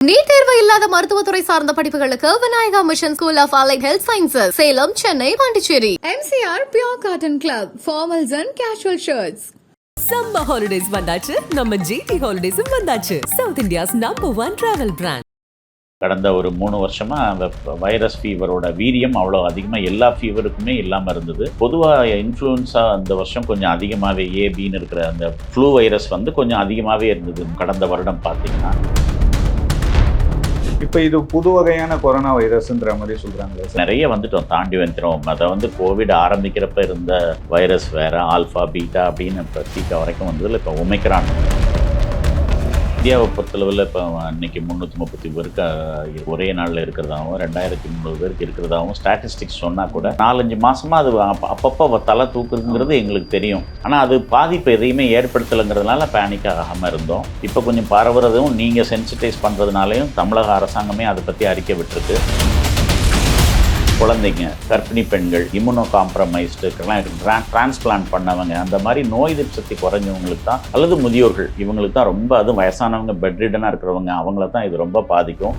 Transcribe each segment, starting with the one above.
NEET தேர்வு இல்லாத மருத்துவத்துறை சார்ந்த படிப்புகளுக்கு Vinayaka mission school of allied health sciences Salem Chennai Pondicherry. MCR Pure Cotton Club, formals and casual shirts. Summer holidays வந்தாச்சு நம்ம ஜிடி ஹாலிடேஸும் வந்தாச்சு. South India's number one travel brand கடந்த ஒரு மூணு வருஷமா அந்த வைரஸ் ஃபீவரோட வீரியம் அவ்வளோ அதிகமாக எல்லா ஃபீவருக்குமே இல்லாமல் இருந்தது. பொதுவாக இன்ஃப்ளூயன்ஸா அந்த வருஷம் கொஞ்சம் அதிகமாகவே ஏபின்னு இருக்கிற அந்த ஃப்ளூ வைரஸ் வந்து கொஞ்சம் அதிகமாகவே இருந்தது. கடந்த வருடம் பார்த்தீங்கன்னா. இப்போ இது புது வகையான கொரோனா வைரஸ்ன்ற மாதிரி சொல்கிறாங்களே சார். நிறைய வந்துட்டோம் தாண்டி வந்துட்டோம். அதை வந்து கோவிட் ஆரம்பிக்கிறப்ப இருந்த வைரஸ் வேற ஆல்ஃபா பீட்டா அப்படின்னு இப்போ வரைக்கும் வந்ததில் இப்போ ஒமைக்ரான். இந்தியாவை பொறுத்தளவில் இப்போ இன்னைக்கு முந்நூற்றி முப்பத்தி பேருக்கு ஒரே நாளில் இருக்கிறதாகவும் ரெண்டாயிரத்தி முந்நூறு பேருக்கு இருக்கிறதாகவும் ஸ்டாட்டிஸ்டிக்ஸ் சொன்னால் கூட நாலஞ்சு மாதமாக அது அப்பப்போ தலை தூக்குதுங்கிறது எங்களுக்கு தெரியும். ஆனால் அது பாதிப்பு எதையுமே ஏற்படுத்தலைங்கிறதுனால பேனிக் ஆகாமல் இருந்தோம். இப்போ கொஞ்சம் பரவுறதும் நீங்கள் சென்சிட்டைஸ் பண்ணுறதுனாலையும் தமிழக அரசாங்கமே அதை பற்றி அறிக்கை விட்டுருக்கு. குழந்தைங்க கர்ப்பிணி பெண்கள் இம்யூனோ காம்ப்ரமைஸ்டு டிரான்ஸ்பிளான்ட் பண்ணவங்க அந்த மாதிரி நோய் எதிர்ப்பு சக்தி குறைஞ்சவங்களுக்கு தான் அல்லது முதியோர்கள் இவங்களுக்கு தான் ரொம்ப அதுவும் வயசானவங்க பெட்ரிடனாக இருக்கிறவங்க அவங்கள தான் இது ரொம்ப பாதிக்கும்.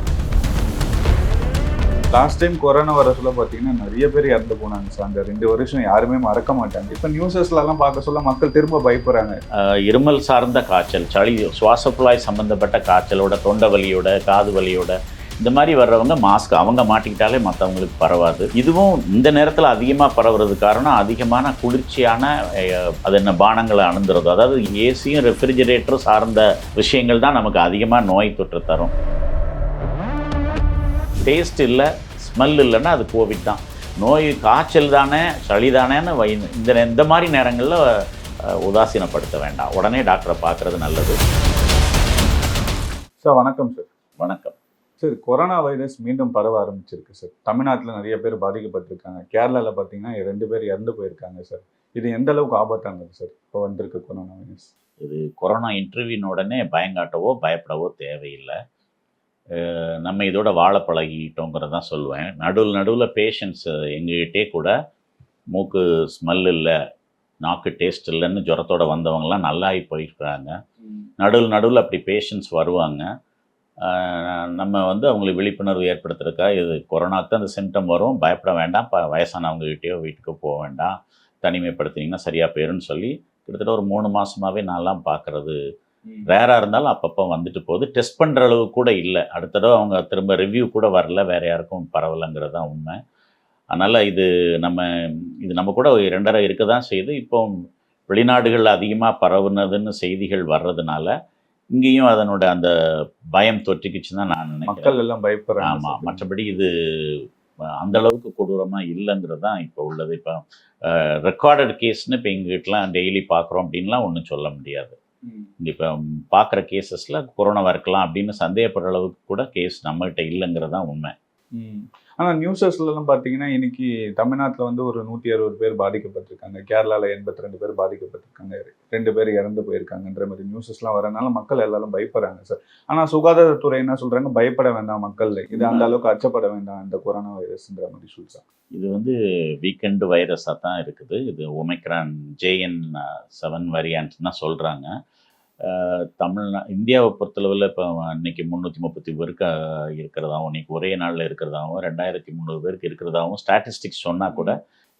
லாஸ்ட் டைம் கொரோனா வர சொல்ல பார்த்தீங்கன்னா நிறைய பேர் இறந்து போனாங்க சார். அந்த ரெண்டு வருஷம் யாருமே மறக்க மாட்டாங்க. இப்போ நியூஸஸ்ல எல்லாம் பார்க்க சொல்ல மக்கள் திரும்ப பயப்படுறாங்க. இருமல் சார்ந்த காய்ச்சல் சளி சுவாச குழாய் சம்மந்தப்பட்ட காய்ச்சலோட தொண்டை வலியோட காது வலியோட இந்த மாதிரி வர்றவங்க மாஸ்க் அவங்க மாட்டிக்கிட்டாலே மற்றவங்களுக்கு பரவாது. இதுவும் இந்த நேரத்தில் அதிகமாக பரவுறது காரணம் அதிகமான குளிர்ச்சியான அது என்ன பானங்களை அணுந்துறது. அதாவது ஏசியும் ரெஃப்ரிஜரேட்டரும் சார்ந்த விஷயங்கள் தான் நமக்கு அதிகமாக நோய் தொற்று தரும். டேஸ்ட் இல்லை ஸ்மெல் இல்லைன்னா அது கோவிட் தான். நோய் காய்ச்சல் தானே சளி தானேன்னு வை இந்த இந்த மாதிரி நேரங்களில் உதாசீனப்படுத்த வேண்டாம். உடனே டாக்டரை பார்க்குறது நல்லது. சார் வணக்கம் சார். வணக்கம். சார் கொரோனா வைரஸ் மீண்டும் பரவ ஆரம்பிச்சிருக்கு சார் தமிழ்நாட்டில் நிறைய பேர் பாதிக்கப்பட்டிருக்காங்க. கேரளாவில் பார்த்தீங்கன்னா ரெண்டு பேர் இறந்து போயிருக்காங்க சார் இது எந்த அளவுக்கு ஆபத்தானது சார் இப்போ வந்திருக்கு கொரோனா வைரஸ் இது கொரோனா இன்டர்வியூன உடனே பயங்காட்டவோ பயப்படவோ தேவையில்லை. நம்ம இதோட வாழ பழகிட்டோங்கிறத தான் சொல்லுவேன். நடுவில் நடுவில் பேஷண்ட்ஸ் எங்ககிட்டே கூட மூக்கு ஸ்மெல் இல்லை நாக்கு டேஸ்ட் இல்லைன்னு ஜுரத்தோட வந்தவங்கலாம் நல்லாகி போயிருக்கிறாங்க. நடுவில் நடுவில் அப்படி பேஷண்ட்ஸ் வருவாங்க. நம்ம வந்து அவங்களுக்கு விழிப்புணர்வு ஏற்படுத்துறதுக்காக இது கொரோனாக்கு அந்த சிம்டம் வரும். பயப்பட வேண்டாம். ப வயசானவங்ககிட்டயோ வீட்டுக்கு போக வேண்டாம். தனிமைப்படுத்தினீங்கன்னா சரியாக போயிரும்னு சொல்லி கிட்டத்தட்ட ஒரு மூணு மாதமாகவே நான்லாம் பார்க்குறது ரேராக இருந்தாலும் அப்பப்போ வந்துட்டு போகுது. டெஸ்ட் பண்ணுற அளவு கூட இல்லை. அடுத்த தடவை அவங்க திரும்ப ரிவ்யூ கூட வரல. வேறு யாருக்கும் பரவலைங்கிறது தான் உண்மை. அதனால் இது நம்ம இது நம்ம கூட ரெண்டரை இருக்க தான் செய்யுது. இப்போ வெளிநாடுகளில் அதிகமாக பரவுனதுன்னு செய்திகள் வர்றதுனால இங்கேயும் அதனோட அந்த பயம் தொற்றிக்குச்சு தான் நான் நினைக்கிறேன். மக்கள் எல்லாம் பயப்படுறாங்க ஆமாம். மற்றபடி இது அந்த அளவுக்கு கொடூரமாக இல்லைங்கிறது தான் இப்போ உள்ளது. இப்போ ரெக்கார்டட் கேஸ்னு இப்போ எங்ககிட்டலாம் டெய்லி பார்க்குறோம் அப்படின்லாம் ஒன்றும் சொல்ல முடியாது. இப்போ பார்க்குற கேசஸில் கொரோனாவாக இருக்கலாம் அப்படின்னு சந்தேகப்படுற அளவுக்கு கூட கேஸ் நம்மகிட்ட இல்லைங்கிறது தான் உண்மை. ம். ஆனா நியூஸஸ்ல எல்லாம் பாத்தீங்கன்னா இன்னைக்கு தமிழ்நாட்டுல வந்து ஒரு நூத்தி அறுபது பேர் பாதிக்கப்பட்டிருக்காங்க. கேரளால எண்பத்தி ரெண்டு பேர் பாதிக்கப்பட்டிருக்காங்க. ரெண்டு பேர் இறந்து போயிருக்காங்கன்ற மாதிரி நியூஸஸ்லாம் வரனால மக்கள் எல்லாரும் பயப்படுறாங்க சார் ஆனா சுகாதாரத்துறை என்ன சொல்றாங்க? பயப்பட வேண்டாம் மக்கள். இது அந்த அளவுக்கு அச்சப்பட வேண்டாம். இந்த கொரோனா வைரஸ்ன்ற மாதிரி சொல்றாங்க இது வந்து வீக்கெண்டு வைரஸாக தான் இருக்குது. இது ஒமைக்ரான் ஜேஎன் செவன் வேரியன்ட் தான் சொல்கிறாங்க தமிழ்நா இந்தியாவை பொறுத்தளவில் இப்போ இன்னைக்கு முந்நூற்றி முப்பத்தி பேருக்கு இருக்கிறதாகவும் இன்றைக்கி இன்னைக்கு ஒரே நாளில் இருக்கிறதாவும் ரெண்டாயிரத்தி முந்நூறு பேருக்கு இருக்கிறதாவும் ஸ்டாட்டிஸ்டிக்ஸ் சொன்னால் கூட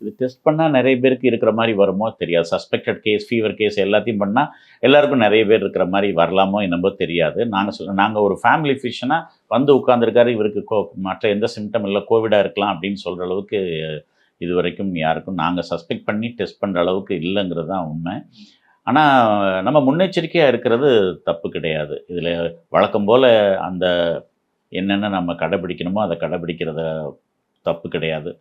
இது டெஸ்ட் பண்ணால் நிறைய பேருக்கு இருக்கிற மாதிரி வருமோ தெரியாது. சஸ்பெக்டட் கேஸ் ஃபீவர் கேஸ் எல்லாத்தையும் பண்ணால் எல்லாருக்கும் நிறைய பேர் இருக்கிற மாதிரி வரலாமோ என்னமோ தெரியாது. நாங்கள் சொல்ல நாங்கள் ஒரு ஃபேமிலி ஃபிஷனாக வந்து உட்காந்துருக்காரு இவருக்கு கோ மற்ற எந்த சிம்டம் இல்லை கோவிடாக இருக்கலாம் அப்படின்னு சொல்கிற அளவுக்கு இது வரைக்கும் யாருக்கும் நாங்கள் சஸ்பெக்ட் பண்ணி டெஸ்ட் பண்ணுற அளவுக்கு இல்லைங்கிறது தான் உண்மை. ஆனால் நம்ம முன்னெச்சரிக்கையாக இருக்கிறது தப்பு கிடையாது. இதில் வழக்கம் போல் அந்த என்னென்ன நம்ம கடைபிடிக்கணுமோ அதை கடைபிடிக்கிறத தப்பு கிடையாது.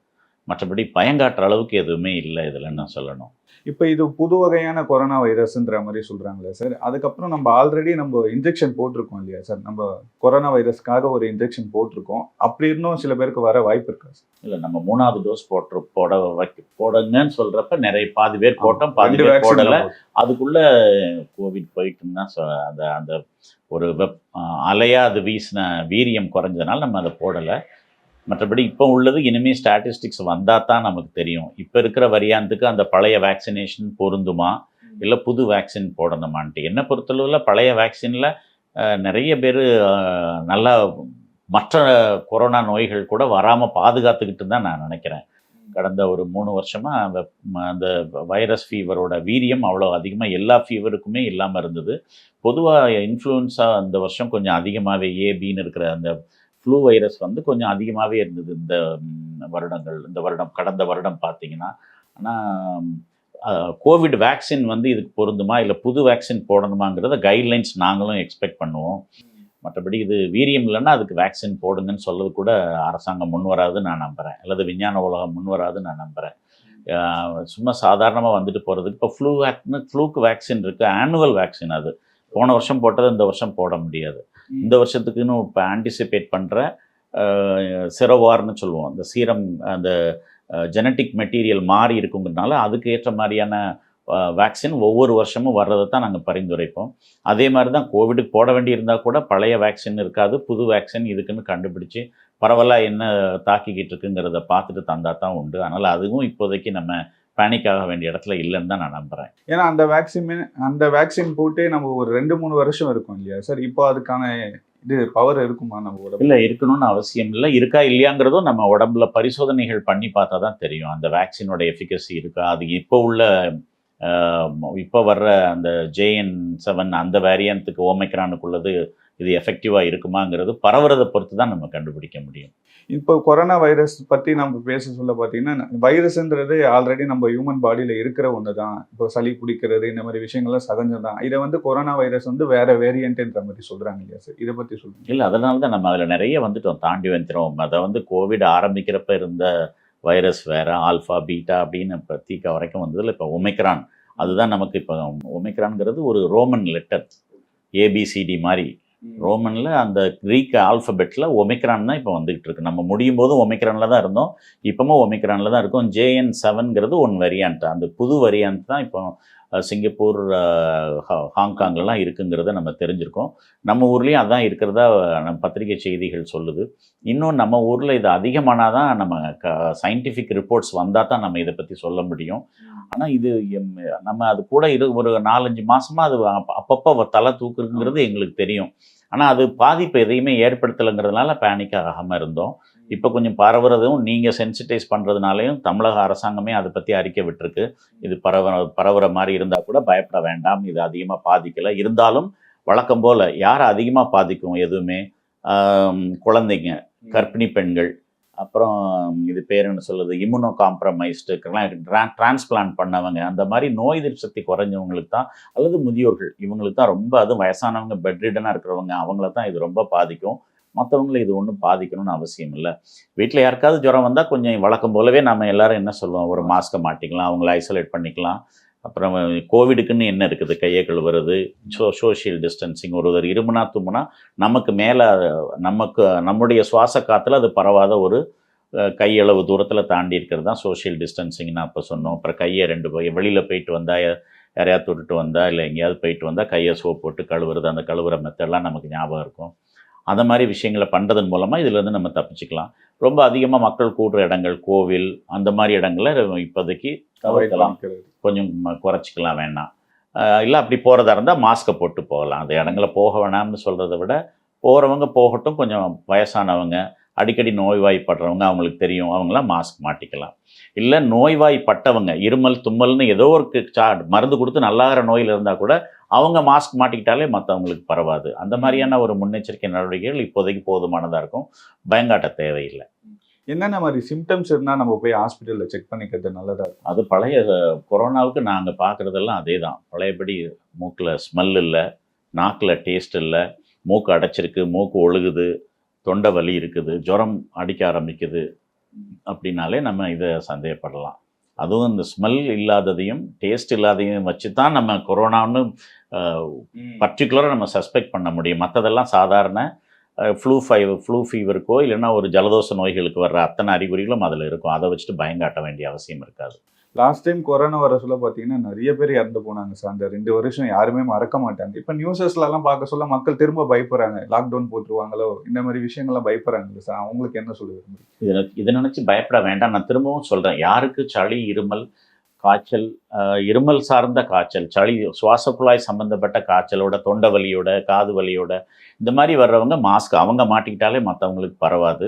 மற்றபடி பயங்காட்டுற அளவுக்கு எதுவுமே இல்லை இதில் நான் சொல்லணும். இப்போ இது புது வகையான கொரோனா வைரஸ்ன்ற மாதிரி சொல்றாங்களே சார். அதுக்கப்புறம் நம்ம ஆல்ரெடி நம்ம இன்ஜெக்ஷன் போட்டிருக்கோம் இல்லையா சார்? நம்ம கொரோனா வைரஸ்க்காக ஒரு இன்ஜெக்ஷன் போட்டிருக்கோம். அப்படி இருந்தும் சில பேருக்கு வர வாய்ப்பு இருக்கா சார்? இல்லை நம்ம மூணாவது டோஸ் போட்டு போட வைக்க போடுங்கன்னு சொல்கிறப்ப நிறைய பாதி பேர் போட்டோம் பாதி பேர் போடலை. அதுக்குள்ள கோவிட் போயிட்டுன்னு தான் அந்த அந்த ஒரு வெப் அலையா அது வீசின வீரியம் குறைஞ்சதுனால நம்ம அதை போடலை. மற்றபடி இப்போ உள்ளது இனிமேல் ஸ்டாட்டிஸ்டிக்ஸ் வந்தால் தான் நமக்கு தெரியும். இப்போ இருக்கிற வரியாந்துக்கு அந்த பழைய வேக்சினேஷன் பொருந்துமா? இல்லை புது வேக்சின் போடணுமான்ட்டு. என்னை பொறுத்தளவில் பழைய வேக்சினில் நிறைய பேர் நல்லா மற்ற கொரோனா நோய்கள் கூட வராமல் பாதுகாத்துக்கிட்டு தான் நான் நினைக்கிறேன். கடந்த ஒரு மூணு வருஷமாக அந்த அந்த வைரஸ் ஃபீவரோட வீரியம் அவ்வளோ அதிகமாக எல்லா ஃபீவருக்குமே இல்லாமல் இருந்தது. பொதுவாக இன்ஃப்ளூயன்ஸாக அந்த வருஷம் கொஞ்சம் அதிகமாகவே ஏபின்னு இருக்கிற அந்த ஃப்ளூ வைரஸ் வந்து கொஞ்சம் அதிகமாகவே இருந்தது இந்த வருடங்கள் இந்த வருடம் கடந்த வருடம் பார்த்தீங்கன்னா. ஆனால் கோவிட் வேக்சின் வந்து இதுக்கு பொருந்துமா? இல்லை புது வேக்சின் போடணுமாங்கிறத கைட்லைன்ஸ் நாங்களும் எக்ஸ்பெக்ட் பண்ணுவோம். மற்றபடி இது வீரியம் இல்லைன்னா அதுக்கு வேக்சின் போடுங்கன்னு சொல்லது கூட அரசாங்கம் முன் வராதுன்னு நான் நம்புகிறேன் அல்லது விஞ்ஞான உலகம் முன் வராதுன்னு நான் நம்புகிறேன் சும்மா சாதாரணமாக வந்துட்டு போகிறதுக்கு இப்போ ஃப்ளூ வேக்னு ஃப்ளூக்கு வேக்சின் இருக்குது ஆனுவல் வேக்சின் அது. போன வருஷம் போட்டது இந்த வருஷம் போட முடியாது. இந்த வருஷத்துக்குன்னு இப்போ ஆன்டிசிபேட் பண்ணுற சிரவார்னு சொல்லுவோம். அந்த சீரம் அந்த ஜெனட்டிக் மெட்டீரியல் மாறி இருக்குங்கிறதுனால அதுக்கு ஏற்ற மாதிரியான வேக்சின் ஒவ்வொரு வருஷமும் வர்றதை தான் நாங்கள் பரிந்துரைப்போம். அதே மாதிரி தான் கோவிடுக்கு போட வேண்டியிருந்தால் கூட பழைய வேக்சின் இருக்காது புது வேக்சின் இதுக்குன்னு கண்டுபிடிச்சி பரவலாக என்ன தாக்கிக்கிட்டு இருக்குங்கிறத பார்த்துட்டு தந்தா தான் உண்டு. அதனால் அதுவும் இப்போதைக்கு நம்ம பேனிக் ஆக வேண்டிய இடத்துல இல்லைன்னு தான் நான் நம்புகிறேன் ஏன்னா அந்த வேக்சின் அந்த வேக்சின் போட்டே நம்ம ஒரு ரெண்டு மூணு வருஷம் இருக்கும் இல்லையா? சார் இப்போ அதுக்கான இது பவர் இருக்குமா நம்ம உடம்பு இல்லை இருக்கணும்னு அவசியம் இல்லை. இருக்கா இல்லையாங்கிறதும் நம்ம உடம்புல பரிசோதனைகள் பண்ணி பார்த்தா தான் தெரியும். அந்த வேக்சினோட எஃபிகசி இருக்கா? அது இப்போ உள்ள இப்போ வர்ற அந்த ஜேஎன் செவன் அந்த வேரியண்ட்டுக்கு ஓமைக்ரானுக்குள்ளது இது எஃபெக்டிவாக இருக்குமாங்கிறது பரவுறதை பொறுத்து தான் நம்ம கண்டுபிடிக்க முடியும். இப்போ கொரோனா வைரஸ் பற்றி நம்ம பேச சொல்ல பார்த்தீங்கன்னா வைரஸ்ன்றது ஆல்ரெடி நம்ம ஹியூமன் பாடியில் இருக்கிற ஒன்று தான் இப்போ சளி பிடிக்கிறது இந்த மாதிரி விஷயங்கள்லாம் சகஜம் தான் இதை வந்து கொரோனா வைரஸ் வந்து வேற வேரியன்ட்ன்ற மாதிரி சொல்கிறாங்க இல்லையா சார் இதை பற்றி சொல்லுங்க. இல்லை அதனால தான் நம்ம அதில் நிறைய வந்துட்டோம். தாண்டி வந்துட்டோம். அதை வந்து கோவிட் ஆரம்பிக்கிறப்ப இருந்த வைரஸ் வேற ஆல்ஃபா பீட்டா அப்படின்னு இப்போ தீக்கா வரைக்கும் வந்ததில் இப்போ ஒமிக்ரான். அதுதான் நமக்கு இப்போ ஒமிக்ரான்ங்கிறது ஒரு ரோமன் லெட்டர். ஏபிசிடி மாதிரி. ரோமனில் அந்த க்ரீக் ஆல்ஃபபெட்டில் ஒமிக்ரான் தான் இப்போ வந்துகிட்டு இருக்கு. நம்ம முடியும் போதும் ஒமிக்ரானில் தான் இருந்தோம். இப்போவும் ஒமிக்ரானில் தான் இருக்கும். ஜேஎன் செவன்கிறது ஒன் வேரியண்ட் அந்த புது வேரியண்ட் தான் இப்போ சிங்கப்பூர் ஹாங்காங்லாம் ஹா- இருக்குங்கிறத நம்ம தெரிஞ்சிருக்கோம். நம்ம ஊர்லேயும் அதான் இருக்கிறதா நம்ம பத்திரிகை செய்திகள் சொல்லுது. இன்னும் நம்ம ஊரில் இது அதிகமானால் தான் நம்ம க சயின்டிஃபிக் ரிப்போர்ட்ஸ் வந்தால் தான் நம்ம இதை பற்றி சொல்ல முடியும். ஆனால் இது எம், நம்ம அது கூட இரு ஒரு நாலஞ்சு மாதமாக அது அப்பப்போ தலை தூக்குறதுங்கிறது எங்களுக்கு தெரியும். ஆனால் அது பாதிப்பு எதையுமே ஏற்படுத்தலைங்கிறதுனால பேனிக் ஆகாமல் இருந்தோம். இப்போ கொஞ்சம் பரவுறதும் நீங்கள் சென்சிட்டைஸ் பண்ணுறதுனாலையும் தமிழக அரசாங்கமே அதை பற்றி அறிக்கை விட்டுருக்கு. இது பரவ பரவுற மாதிரி இருந்தால் கூட பயப்பட வேண்டாம். இது அதிகமாக பாதிக்கலை. இருந்தாலும் வழக்கம் போல் யாரை அதிகமாக பாதிக்கும் எதுவுமே? குழந்தைங்க கர்ப்பிணி பெண்கள் அப்புறம் இது பேர் என்ன சொல்லுது இம்யூனோ காம்ப்ரமைஸ்டு டிரான்ஸ்பிளான்ட் பண்ணவங்க அந்த மாதிரி நோய் எதிர்ப்பு சக்தி குறைஞ்சவங்களுக்கு தான் அல்லது முதியோர்கள் இவங்களுக்கு தான் ரொம்ப அதுவும் வயசானவங்க பெட்ரிடனாக இருக்கிறவங்க அவங்கள தான் இது ரொம்ப பாதிக்கும். மற்றவங்களை இது ஒன்றும் பாதிக்கணும்னு அவசியம் இல்லை. வீட்டில் யாருக்காவது ஜுரம் வந்தால் கொஞ்சம் வழக்கம் போலவே நம்ம எல்லாரும் என்ன சொல்லுவோம்? ஒரு மாஸ்க்கை மாட்டிக்கலாம் அவங்கள ஐசோலேட் பண்ணிக்கலாம். அப்புறம் கோவிடுக்குன்னு என்ன இருக்குது? கையை கழுவுறது சோ சோஷியல் டிஸ்டன்சிங் ஒருவர் இருமுனா தும்முனா நமக்கு மேலே நமக்கு நம்முடைய சுவாச காற்றுல அது பரவாத ஒரு கையளவு தூரத்தில் தாண்டி இருக்கிறது தான் சோஷியல் டிஸ்டன்சிங் நான் இப்போ சொன்னோம். அப்புறம் கையை ரெண்டு வெளியில் போயிட்டு வந்தால் யாரையாவது தொட்டுட்டு வந்தால் இல்லை எங்கேயாவது போயிட்டு வந்தால் கையை சோப் போட்டு கழுவுறது அந்த கழுவுற மெத்தடெலாம் நமக்கு ஞாபகம் இருக்கும். அந்த மாதிரி விஷயங்களை பண்ணுறதன் மூலமாக இதுலேருந்து நம்ம தப்பிச்சுக்கலாம். ரொம்ப அதிகமாக மக்கள் கூடுற இடங்கள் கோவில் அந்த மாதிரி இடங்களை இப்போதைக்கு தவிர்க்கலாம். கொஞ்சம் குறைச்சிக்கலாம் வேண்டாம் இல்லை அப்படி போகிறதா இருந்தால் மாஸ்க்கை போட்டு போகலாம். அந்த இடங்கள போக வேணாம்னு சொல்கிறத விட போகிறவங்க போகட்டும் கொஞ்சம் வயசானவங்க அடிக்கடி நோய்வாய்ப்படுறவங்க அவங்களுக்கு தெரியும் அவங்களாம் மாஸ்க் மாட்டிக்கலாம். இல்லை நோய்வாய்ப்பட்டவங்க இருமல் தும்மல்னு ஏதோ ஒரு சா மருந்து கொடுத்து நல்லாகிற நோயில் இருந்தால் கூட அவங்க மாஸ்க் மாட்டிக்கிட்டாலே மற்றவங்களுக்கு பரவாது. அந்த மாதிரியான ஒரு முன்னெச்சரிக்கை நடவடிக்கைகள் இப்போதைக்கு போதுமானதாக இருக்கும். பயங்காட்ட தேவையில்லை. என்னென்ன மாதிரி சிம்டம்ஸ் இருந்தால் நம்ம போய் ஹாஸ்பிட்டலில் செக் பண்ணிக்கிறது நல்லதா இருக்கும்? அது பழைய கொரோனாவுக்கு நாங்கள் பார்க்குறதெல்லாம் அதே தான் பழையபடி மூக்கில் ஸ்மெல் இல்லை நாக்கில் டேஸ்ட் இல்லை மூக்கு அடைச்சிருக்கு மூக்கு ஒழுகுது தொண்டை வலி இருக்குது ஜுரம் அடிக்க ஆரம்பிக்குது அப்படின்னாலே நம்ம இதை சந்தேகப்படலாம். அதுவும் இந்த ஸ்மெல் இல்லாததையும் டேஸ்ட் இல்லாததையும் வச்சு தான் நம்ம கொரோனான்னு பர்டிகுலராக நம்ம சஸ்பெக்ட் பண்ண முடியும். மற்றதெல்லாம் சாதாரண ஃப்ளூ ஃபைவ் ஃப்ளூ ஃபீவருக்கோ இல்லைன்னா ஒரு ஜலதோஷ நோய்களுக்கு வர்ற அத்தனை அறிகுறிகளும் அதில் இருக்கும். அதை வச்சுட்டு பயங்காட்ட வேண்டிய அவசியம் இருக்காது. லாஸ்ட் டைம் கொரோனா வர சொல்ல பார்த்தீங்கன்னா நிறைய பேர் இறந்து போனாங்க சார் அந்த ரெண்டு வருஷம் யாருமே மறக்க மாட்டாங்க. இப்போ நியூஸஸ்லாம் பார்க்க சொல்ல மக்கள் திரும்ப பயப்படுறாங்க லாக்டவுன் போட்டுருவாங்களோ? இந்த மாதிரி விஷயங்கள்லாம் பயப்படுறாங்க சார் அவங்களுக்கு என்ன சொல்ல இதை இதை நினச்சி பயப்பட வேண்டாம். நான் திரும்பவும் சொல்கிறேன் யாருக்கு சளி இருமல் காய்ச்சல் இருமல் சார்ந்த காய்ச்சல் சளி சுவாச குழாய் சம்பந்தப்பட்ட காய்ச்சலோட தொண்டை வலியோட காது வலியோட இந்த மாதிரி வர்றவங்க மாஸ்க் அவங்க மாட்டிக்கிட்டாலே மற்றவங்களுக்கு பரவாது.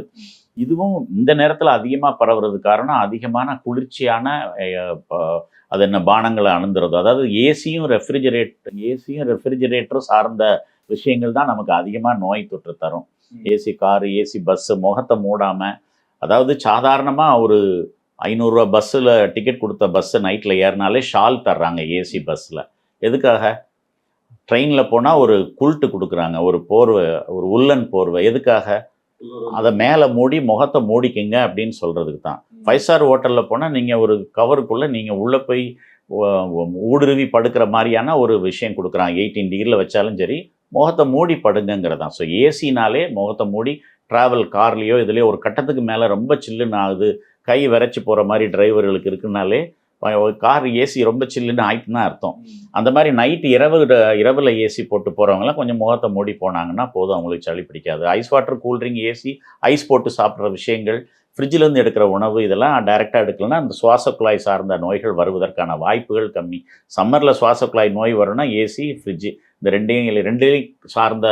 இதுவும் இந்த நேரத்தில் அதிகமாக பரவுறது காரணம் அதிகமான குளிர்ச்சியான அது என்ன பானங்களை அணுந்துறது அதாவது ஏசியும் ரெஃப்ரிஜரேட் ஏசியும் ரெஃப்ரிஜரேட்டரும் சார்ந்த விஷயங்கள் தான் நமக்கு அதிகமாக நோய் தொற்று தரும். ஏசி காரு ஏசி பஸ்ஸு முகத்தை மூடாமல் அதாவது சாதாரணமாக ஒரு ஐநூறுரூவா பஸ்ஸில் டிக்கெட் கொடுத்த பஸ்ஸு நைட்டில் ஏறினாலே ஷால் தர்றாங்க ஏசி பஸ்ஸில் எதுக்காக? ட்ரெயினில் போனால் ஒரு குல்ட்டு கொடுக்குறாங்க ஒரு போர்வை ஒரு உள்ளன் போர்வை. எதுக்காக? அதை மேலே மூடி முகத்தை மூடிக்கிங்க அப்படின்னு சொல்கிறதுக்கு தான் ஃபைவ் ஸ்டார் ஹோட்டலில் போனால் நீங்கள் ஒரு கவருக்குள்ளே நீங்கள் உள்ளே போய் ஊடுருவி படுக்கிற மாதிரியான ஒரு விஷயம் கொடுக்குறாங்க எயிட்டீன் டிகிரியில் வச்சாலும் சரி முகத்தை மூடி படுங்கிறது தான் ஸோ ஏசினாலே முகத்தை மூடி ட்ராவல் கார்லேயோ இதுலேயோ ஒரு கட்டத்துக்கு மேலே ரொம்ப சில்லுன்னு ஆகுது. கை விரைச்சி போகிற மாதிரி டிரைவர்களுக்கு இருக்குனாலே கார் ஏசி ரொம்ப சில்லுன்னு ஆயிட்டுன்னு அர்த்தம். அந்த மாதிரி நைட்டு இரவு இரவில் ஏசி போட்டு போகிறவங்களாம் கொஞ்சம் முகத்தை மூடி போனாங்கன்னா போதும் அவங்களுக்கு சளி பிடிக்காது. Ice water cool drink AC ice போட்டு சாப்பிட்ற விஷயங்கள் ஃப்ரிட்ஜிலேருந்து எடுக்கிற உணவு இதெல்லாம் டைரெக்டாக எடுக்கலன்னா அந்த சுவாச குழாய் சார்ந்த நோய்கள் வருவதற்கான வாய்ப்புகள் கம்மி. சம்மரில் சுவாச குழாய் நோய் வரும்னா ஏசி ஃப்ரிட்ஜு இந்த ரெண்டையும் இல்லை ரெண்டையும் சார்ந்த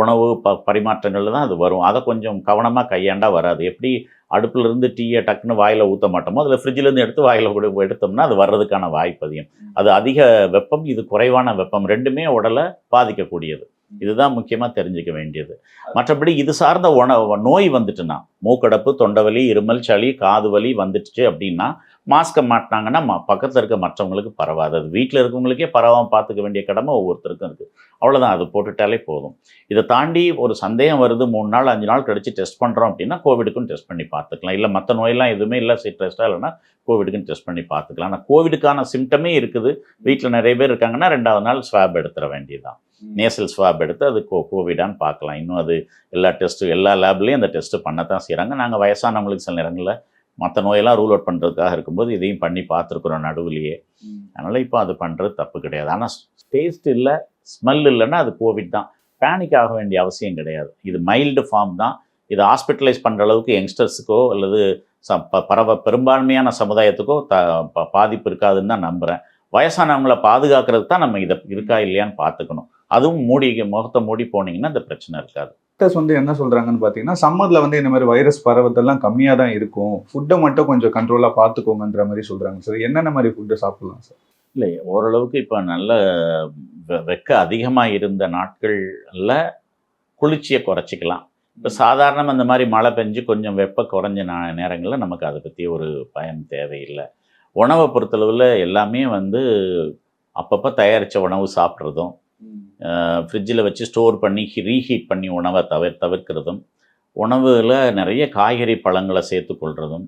உணவு ப பரிமாற்றங்களில் தான் அது வரும். அதை கொஞ்சம் கவனமாக கையாண்டா வராது. எப்படி அடுப்புல இருந்து டீயை டக்குன்னு வாயில் ஊற்ற மாட்டோமோ அதில் ஃப்ரிட்ஜிலேருந்து எடுத்து வாயில் எடுத்தோம்னா அது வர்றதுக்கான வாய்ப்பு அதிகம். அது அதிக வெப்பம் இது குறைவான வெப்பம் ரெண்டுமே உடலை பாதிக்கக்கூடியது. இதுதான் முக்கியமாக தெரிஞ்சுக்க வேண்டியது. மற்றபடி இது சார்ந்த உண நோய் வந்துட்டுன்னா மூக்கடப்பு தொண்டவலி இருமல் சளி காது வலி வந்துடுச்சு அப்படின்னா மாஸ்க்கை மாட்டினாங்கன்னா பக்கத்தில் இருக்க மற்றவங்களுக்கு பரவாது. அது வீட்டில் இருக்கவங்களுக்கே பரவாமல் பார்த்துக்க வேண்டிய கடமை ஒவ்வொருத்தருக்கும் இருக்குது அவ்வளோதான் அது போட்டுட்டாலே போதும். இதை தாண்டி ஒரு சந்தேகம் வருது மூணு நாள் அஞ்சு நாள் கழிச்சு டெஸ்ட் பண்ணுறோம் அப்படின்னா கோவிடுக்கும் டெஸ்ட் பண்ணி பார்த்துக்கலாம் இல்லை மற்ற நோயெல்லாம் எதுவுமே இல்லை டெஸ்ட்டாக இல்லைன்னா கோவிடுக்கும் டெஸ்ட் பண்ணி பார்த்துக்கலாம் ஆனால் கோவிடுக்கான சிம்டமே இருக்குது. வீட்டில் நிறைய பேர் இருக்காங்கன்னா ரெண்டாவது நாள் ஸ்வாப் எடுத்துட வேண்டியதுதான். நேசல் ஸ்வாப் எடுத்து அது கோ கோவிடான்னு பார்க்கலாம் இன்னும் அது எல்லா டெஸ்ட்டு எல்லா லேப்லேயும் அந்த டெஸ்ட்டு பண்ணத்தான் செய்கிறாங்க நாங்கள் வயசானவங்களுக்கு சில நேரங்களில் மற்ற நோயெல்லாம் ரூல் அவுட் பண்ணுறதுக்காக இருக்கும்போது இதையும் பண்ணி பார்த்துருக்குறோம் நடுவுலையே. அதனால் இப்போ அது பண்ணுறது தப்பு கிடையாது. ஆனால் டேஸ்ட் இல்லை ஸ்மெல் இல்லைன்னா அது கோவிட் தான். பேனிக் ஆக வேண்டிய அவசியம் கிடையாது. இது மைல்டு ஃபார்ம் தான். இதை ஹாஸ்பிட்டலைஸ் பண்ணுற அளவுக்கு யங்ஸ்டர்ஸுக்கோ அல்லது ச ப- பரவ பெரும்பான்மையான சமுதாயத்துக்கோ த பாதிப்பு இருக்காதுன்னு தான் நம்புகிறேன் வயசானவங்களை பாதுகாக்கிறதுக்கு தான் நம்ம இதை இருக்கா இல்லையான்னு பார்த்துக்கணும். அதுவும் மூடி முகத்தை மூடி போனீங்கன்னா இந்த பிரச்சனை இருக்காது. டாக்டர்ஸ் வந்து என்ன சொல்றாங்கன்னு பார்த்தீங்கன்னா சம்மர்ல வந்து இந்த மாதிரி வைரஸ் பரவத்தெல்லாம் கம்மியாக தான் இருக்கும். ஃபுட்டை மட்டும் கொஞ்சம் கண்ட்ரோலாக பார்த்துக்கோங்கன்ற மாதிரி சொல்றாங்க சார். என்னென்ன மாதிரி ஃபுட்டு சாப்பிடலாம் சார்? இல்லை ஓரளவுக்கு இப்போ நல்ல வெ- வெக்க அதிகமாக இருந்த நாட்களில் குளிர்ச்சியை குறைச்சிக்கலாம். இப்போ சாதாரணமாக இந்த மாதிரி மழை பெஞ்சு கொஞ்சம் வெப்பம் குறைஞ்ச நேரங்களில் நமக்கு அதை பற்றி ஒரு பயம் தேவையில்லை. உணவை பொறுத்தளவில் எல்லாமே வந்து அப்பப்போ தயாரித்த உணவு சாப்பிட்றதும் ஃப்ரிட்ஜில் வச்சு ஸ்டோர் பண்ணி ரீஹீட் பண்ணி உணவை தவிர தவிர்க்கிறதும் உணவில் நிறைய காய்கறி பழங்களை சேர்த்துக்கொள்கிறதும்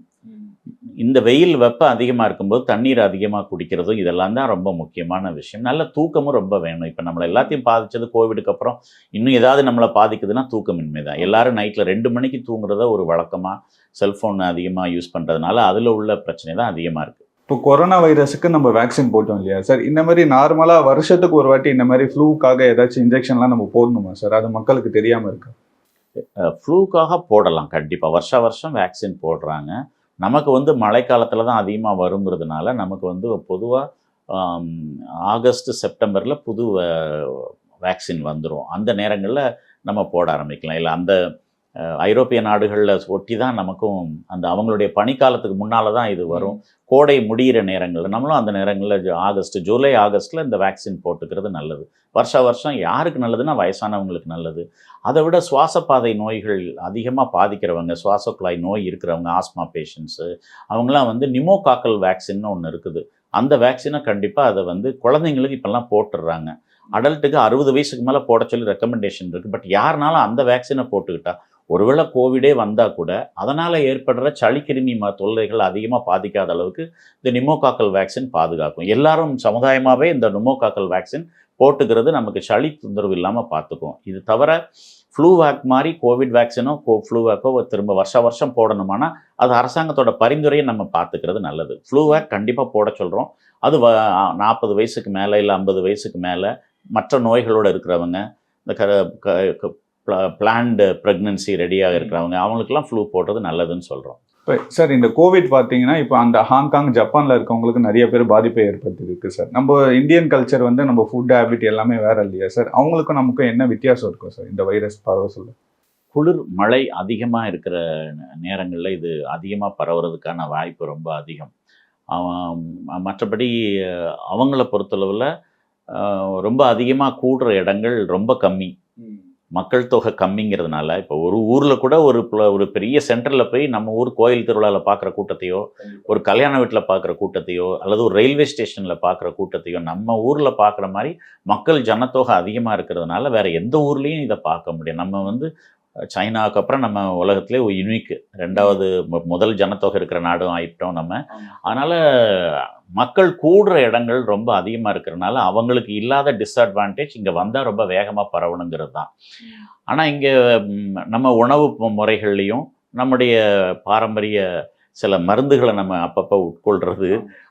இந்த வெயில் வெப்பம் அதிகமாக இருக்கும்போது தண்ணீர் அதிகமாக குடிக்கிறதும் இதெல்லாம் தான் ரொம்ப முக்கியமான விஷயம். நல்ல தூக்கமும் ரொம்ப வேணும். இப்போ நம்மளை எல்லாத்தையும் பாதித்தது கோவிடுக்கு அப்புறம் இன்னும் ஏதாவது நம்மளை பாதிக்குதுன்னா தூக்கமின்மை தான். எல்லோரும் நைட்டில் ரெண்டு மணிக்கு தூங்குறத ஒரு வழக்கமாக செல்ஃபோன் அதிகமாக யூஸ் பண்ணுறதுனால அதில் உள்ள பிரச்சனை தான் அதிகமாக இருக்குது இப்போ கொரோனா வைரஸுக்கு நம்ம வேக்சின் போட்டோம் இல்லையா? சார் இந்த மாதிரி நார்மலாக வருஷத்துக்கு ஒரு வாட்டி இந்த மாதிரி ஃப்ளூக்காக ஏதாச்சும் இன்ஜெக்ஷன்லாம் நம்ம போடணுமா சார்? அது மக்களுக்கு தெரியாமல் இருக்கு? ஃப்ளூக்காக போடலாம் கண்டிப்பாக வருஷ வருஷம் வேக்சின் போடுறாங்க. நமக்கு வந்து மழைக்காலத்தில் தான் அதிகமாக வருங்கிறதுனால நமக்கு வந்து பொதுவாக ஆகஸ்ட் செப்டம்பரில் புது வேக்சின் வந்துடும் அந்த நேரங்களில் நம்ம போட ஆரம்பிக்கலாம். இல்லை அந்த ஐரோப்பிய நாடுகளில் ஒட்டி தான் நமக்கும் அந்த அவங்களுடைய பனிக்காலத்துக்கு முன்னால் தான் இது வரும். கோடை முடிகிற நேரங்களில் நம்மளும் அந்த நேரங்களில் ஆகஸ்ட் ஜூலை ஆகஸ்ட்டில் இந்த வேக்சின் போட்டுக்கிறது நல்லது. வருஷ வருஷம் யாருக்கு நல்லதுன்னா வயசானவங்களுக்கு நல்லது. அதை விட சுவாசப்பாதை நோய்கள் அதிகமாக பாதிக்கிறவங்க சுவாச குழாய் நோய் இருக்கிறவங்க ஆஸ்மா பேஷண்ட்ஸு அவங்களாம் வந்து நிமோகாக்கல் வேக்சின்னு ஒன்று இருக்குது. அந்த வேக்சினை கண்டிப்பாக அதை வந்து குழந்தைங்களுக்கு இப்போல்லாம் போட்டுடுறாங்க அடல்ட்டுக்கு அறுபது வயசுக்கு மேலே போட சொல்லி ரெக்கமெண்டேஷன் இருக்குது பட் யாருனாலும் அந்த வேக்சினை போட்டுக்கிட்டால் ஒருவேளை கோவிடே வந்தால் கூட அதனால் ஏற்படுற சளிக்கிருமி ம தொல்லைகள் அதிகமாக பாதிக்காத அளவுக்கு இந்த நிமோகாக்கல் வேக்சின் பாதுகாக்கும். எல்லாரும் சமுதாயமாகவே இந்த நிமோகாக்கல் வேக்சின் போட்டுக்கிறது நமக்கு சளி தொந்தரவு இல்லாமல் பார்த்துக்கும் இது தவிர ஃப்ளூ வேக் மாதிரி கோவிட் வேக்சினோ கோ ஃப்ளூ வேக்கோ திரும்ப வருஷ வருஷம் போடணுமானா அது அரசாங்கத்தோட பரிந்துரையை நம்ம பார்த்துக்கிறது நல்லது. ஃப்ளூ வேக் கண்டிப்பாக போட சொல்கிறோம் அது வ நாற்பது வயசுக்கு மேலே இல்லை ஐம்பது வயசுக்கு மேலே மற்ற நோய்களோடு இருக்கிறவங்க இந்த க பிளான்டு ப்ரெக்னன்சி ரெடியாக இருக்கிறவங்க அவங்களுக்கெல்லாம் ஃப்ளூ போடுறது நல்லதுன்னு சொல்கிறோம் இப்போ சார் இந்த கோவிட் பார்த்தீங்கன்னா இப்போ அந்த ஹாங்காங் ஜப்பான்ல இருக்கவங்களுக்கு நிறைய பேர் பாதிப்பை ஏற்படுத்தியிருக்கு சார் நம்ம இந்தியன் கல்ச்சர் வந்து நம்ம ஃபுட் ஹேபிட் எல்லாமே வேற இல்லையா சார் அவங்களுக்கும் நமக்கும் என்ன வித்தியாசம் இருக்கும் சார் இந்த வைரஸ் பரவ சொல்ல குளிர் மழை அதிகமாக இருக்கிற நேரங்களில் இது அதிகமாக பரவுறதுக்கான வாய்ப்பு ரொம்ப அதிகம். மற்றபடி அவங்கள பொறுத்தளவில் ரொம்ப அதிகமாக கூடுற இடங்கள் ரொம்ப கம்மி. மக்கள் தொகை கம்மிங்கிறதுனால இப்போ ஒரு ஊரில் கூட ஒரு ஒரு பெரிய சென்டரில் போய் நம்ம ஊர் கோயில் திருவிழாவில் பார்க்குற கூட்டத்தையோ ஒரு கல்யாண வீட்டில் பார்க்குற கூட்டத்தையோ அல்லது ஒரு ரயில்வே ஸ்டேஷனில் பார்க்குற கூட்டத்தையோ நம்ம ஊரில் பார்க்குற மாதிரி மக்கள் ஜனத்தொகை அதிகமாக இருக்கிறதுனால வேற எந்த ஊர்லேயும் இதை பார்க்க முடியும் நம்ம வந்து சைனாவுக்கு அப்புறம் நம்ம உலகத்திலே ஒரு யூனிக் ரெண்டாவது முதல் ஜனத்தொகை இருக்கிற நாடும் ஆயிட்டோம் நம்ம. அதனால் மக்கள் கூடுற இடங்கள் ரொம்ப அதிகமாக இருக்கிறனால அவங்களுக்கு இல்லாத டிஸ்அட்வான்டேஜ் இங்கே வந்தால் ரொம்ப வேகமாக பரவணுங்கிறது தான் ஆனால் இங்கே நம்ம உணவு முறைகள்லையும் நம்முடைய பாரம்பரிய சில மருந்துகளை நம்ம அப்பப்போ உட்கொள்கிறது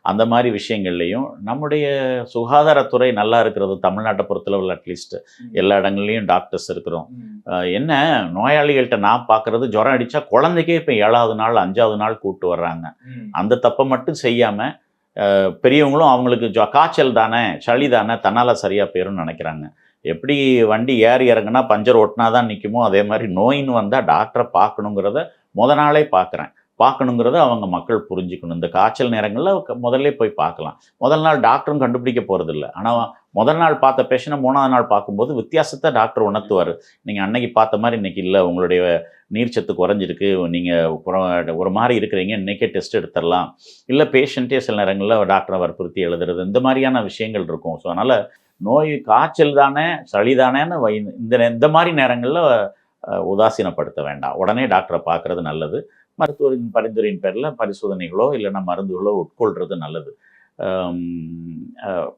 அந்த மாதிரி விஷயங்கள்லையும் நம்முடைய சுகாதாரத்துறை நல்லா இருக்கிறது தமிழ்நாட்டை பொறுத்தளவில் அட்லீஸ்ட் எல்லா இடங்கள்லையும் டாக்டர்ஸ் இருக்கிறோம். என்ன நோயாளிகள்கிட்ட நான் பார்க்குறது ஜுரம் அடித்தா குழந்தைக்கே இப்போ ஏழாவது நாள் அஞ்சாவது நாள் கூப்பிட்டு வர்றாங்க. அந்த தப்பை மட்டும் செய்யாமல் பெரியவங்களும் அவங்களுக்கு ஜொ காய்ச்சல் தானே சளி தானே தன்னால் சரியாக போயிரும்னு நினைக்கிறாங்க. எப்படி வண்டி ஏறி இறங்குனா பஞ்சர் ஒட்டினா தான் நிற்குமோ அதே மாதிரி நோயின்னு வந்தால் டாக்டரை பார்க்கணுங்கிறத முத நாளே பார்க்குறேன். பார்க்கணுங்கிறத அவங்க மக்கள் புரிஞ்சுக்கணும். இந்த காய்ச்சல் நேரங்களில் முதல்ல போய் பார்க்கலாம். முதல் நாள் டாக்டரும் கண்டுபிடிக்க போகிறதில்ல ஆனால் முதல் நாள் பார்த்த பேஷண்ட்டை மூணாவது நாள் பார்க்கும்போது வித்தியாசத்தை டாக்டர் உணர்த்துவார். நீங்கள் அன்னைக்கு பார்த்த மாதிரி இன்றைக்கி இல்லை. உங்களுடைய நீர்ச்சத்து குறைஞ்சிருக்கு. நீங்கள் ஒரு மாதிரி இருக்கிறீங்க. இன்றைக்கே டெஸ்ட் எடுத்துடலாம். இல்லை பேஷண்ட்டே சில நேரங்களில் டாக்டரை வற்புறுத்தி எழுதுறது. இந்த மாதிரியான விஷயங்கள் இருக்கும். ஸோ அதனால் நோய் காய்ச்சல் தானே சளி தானேன்னு வை இந்த இந்த மாதிரி நேரங்களில் உதாசீனப்படுத்த வேண்டாம். உடனே டாக்டரை பார்க்குறது நல்லது. மருத்துவரின் பரிந்துரையின் பேரில் பரிசோதனைகளோ இல்லைன்னா மருந்துகளோ உட்கொள்வது நல்லது. அஹ்,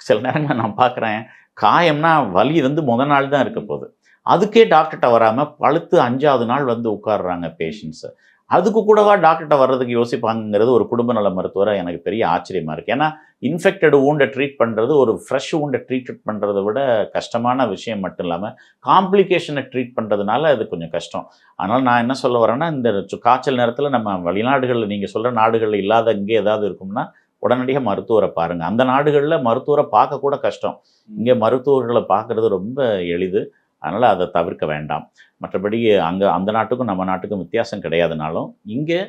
சில நேரங்களில் நான் பார்க்குறேன் காயம்னா வலி வந்து முத நாள் தான் இருக்க போகுது. அதுக்கே டாக்டர்கிட்ட வராமல் பழுத்து அஞ்சாவது நாள் வந்து உட்கார்றாங்க பேஷண்ட்ஸு. அதுக்கு கூடவா டாக்டர்கிட்ட வர்றதுக்கு யோசிப்பாங்கங்கிறது ஒரு குடும்ப நல மருத்துவரை எனக்கு பெரிய ஆச்சரியமாக இருக்குது ஏன்னா இன்ஃபெக்டட் ஊண்டை ட்ரீட் பண்ணுறது ஒரு ஃப்ரெஷ் ஊண்டை ட்ரீட் பண்ணுறத விட கஷ்டமான விஷயம் மட்டும் இல்லாமல் காம்ப்ளிகேஷனை ட்ரீட் பண்ணுறதுனால அது கொஞ்சம் கஷ்டம். அதனால் நான் என்ன சொல்ல வரேன்னா இந்த சு- காய்ச்சல் நேரத்தில் நம்ம வெளிநாடுகளில் நீங்கள் சொல்கிற நாடுகளில் இல்லாத இங்கே ஏதாவது இருக்கும்னா உடனடியாக மருத்துவரை பாருங்கள் அந்த நாடுகளில் மருத்துவரை பார்க்க கூட கஷ்டம். இங்கே மருத்துவர்களை பார்க்குறது ரொம்ப எளிது. அதனால் அதை தவிர்க்க வேண்டாம். மற்றபடி அங்கே அந்த நாட்டுக்கும் நம்ம நாட்டுக்கும் வித்தியாசம் கிடையாதுனாலும் இங்கே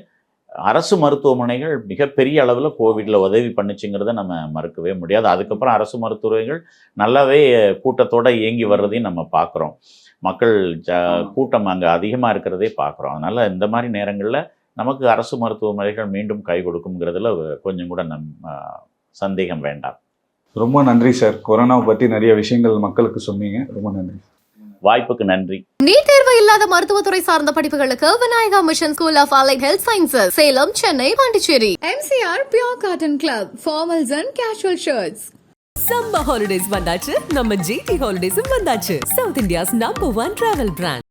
அரசு மருத்துவமனைகள் மிகப்பெரிய அளவில் கோவிடில் உதவி பண்ணுச்சுங்கிறத நம்ம மறுக்கவே முடியாது. அதுக்கப்புறம் அரசு மருத்துவர்கள் நல்லாவே கூட்டத்தோட இயங்கி வர்றதையும் நம்ம பார்க்குறோம். மக்கள் ஜ கூட்டம் அங்கே அதிகமாக இருக்கிறதே பார்க்குறோம். அதனால் இந்த மாதிரி நேரங்களில் நமக்கு அரசு மருத்துவமனைகள் மீண்டும் கை கொடுக்குங்கிறதுல கொஞ்சம் கூட நம் சந்தேகம் வேண்டாம். ரொம்ப நன்றி சார். கொரோனாவை பற்றி நிறைய விஷயங்கள் மக்களுக்கு சொன்னீங்க. ரொம்ப நன்றி வாய்ப்புக்கு நன்றி. நீட் தேர்வு இல்லாத மருத்துவத்துறை சார்ந்த படிப்புகளுக்கு Vinayaka mission school of allied health sciences Salem Chennai Pondicherry. MCR Pure Cotton Club, formals and casual shirts. Summer holidays வந்தாச்சு நம்ம ஜிடி ஹாலிடேஸும் வந்தாச்சு. South India's number one travel brand